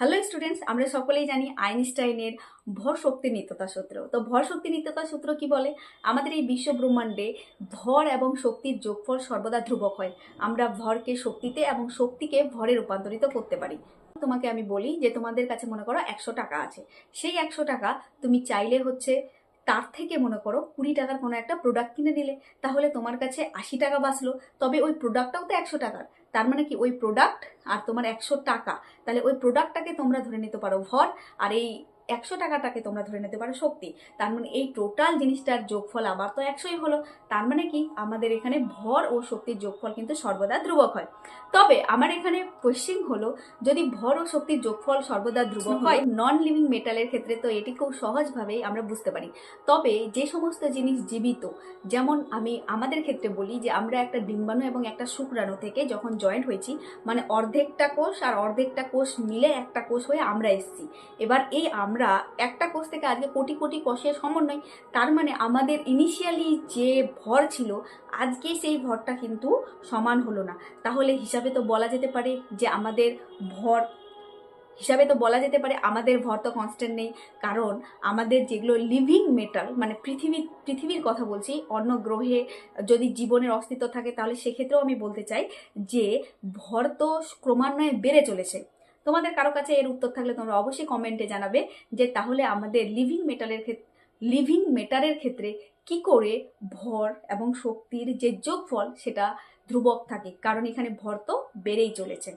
Hello students আমরা সকলেই জানি আইনস্টাইনের ভর শক্তি নিত্যতা সূত্র। তো ভর শক্তি নিত্যতা সূত্র কি বলে? আমাদের এই বিশ্ব ব্রহ্মাণ্ডে ভর এবং শক্তির যোগফল সর্বদা ধ্রুবক হয়। আমরা ভরকে শক্তিতে এবং শক্তিকে ভরে রূপান্তরিত করতে পারি। তোমাকে আমি বলি যে তোমাদের কাছে মনে করো একশো টাকা আছে। সেই একশো টাকা তুমি চাইলে হচ্ছে তার থেকে মনে করো কুড়ি টাকার কোনো একটা প্রোডাক্ট কিনে নিলে, তাহলে তোমার কাছে আশি টাকা বাঁচলো। তবে ওই প্রোডাক্টটাও তো একশো টাকার। তার মানে কি ওই প্রোডাক্ট আর তোমার একশো টাকা, তাহলে ওই প্রোডাক্টটাকে তোমরা ধরে নিতে পারো ভর। আর এই একশো টাকাটাকে তোমরা ধরে নিতে পারো শক্তি। তার মানে এই টোটাল জিনিসটার যোগফল আবার তো একশোই হলো। তার মানে কি? আমাদের এখানে ভর ও শক্তির যোগফল কিন্তু সর্বদা ধ্রুবক হয়। তবে আমার এখানে কোয়েশ্চেন হলো যদি ভর ও শক্তির যোগফল সর্বদা ধ্রুবক হয় নন লিভিং মেটালের ক্ষেত্রে তো এটি খুব সহজভাবেই আমরা বুঝতে পারি। তবে যে সমস্ত জিনিস জীবিত যেমন আমি আমাদের ক্ষেত্রে বলি যে আমরা একটা ডিম্বাণু এবং একটা শুক্রাণু থেকে যখন জয়েন্ট হয়েছি মানে অর্ধেকটা কোষ আর অর্ধেকটা কোষ মিলে একটা কোষ হয়ে আমরা এসেছি। এবার এই আমরা একটা কোষ থেকে আজকে কোটি কোটি কোষের সমন্বয়, তার মানে আমাদের ইনিশিয়ালি যে ভর ছিল, আজকে সেই ভরটা কিন্তু সমান হলো না। তাহলে হিসাবে তো বলা যেতে পারে যে আমাদের ভর, হিসাবে তো বলা যেতে পারে আমাদের ভর তো কনস্ট্যান্ট নেই, কারণ আমাদের যেগুলো লিভিং মেটাল মানে পৃথিবী, পৃথিবীর কথা বলছি, অন্য গ্রহে যদি জীবনের অস্তিত্ব থাকে, তাহলে সেক্ষেত্রেও আমি বলতে চাই যে ভর তো ক্রমান্বয়ে বেড়ে চলেছে। তোমাদের কারও কাছে এর উত্তর থাকলে তোমরা অবশ্যই কমেন্টে জানাবে যে তাহলে আমাদের লিভিং মেটালের ক্ষেত্রে লিভিং মেটারের ক্ষেত্রে কি করে ভর এবং শক্তির যে যোগফল সেটা ধ্রুবক থাকে। কারণ এখানে ভর তো বেড়েই চলেছে।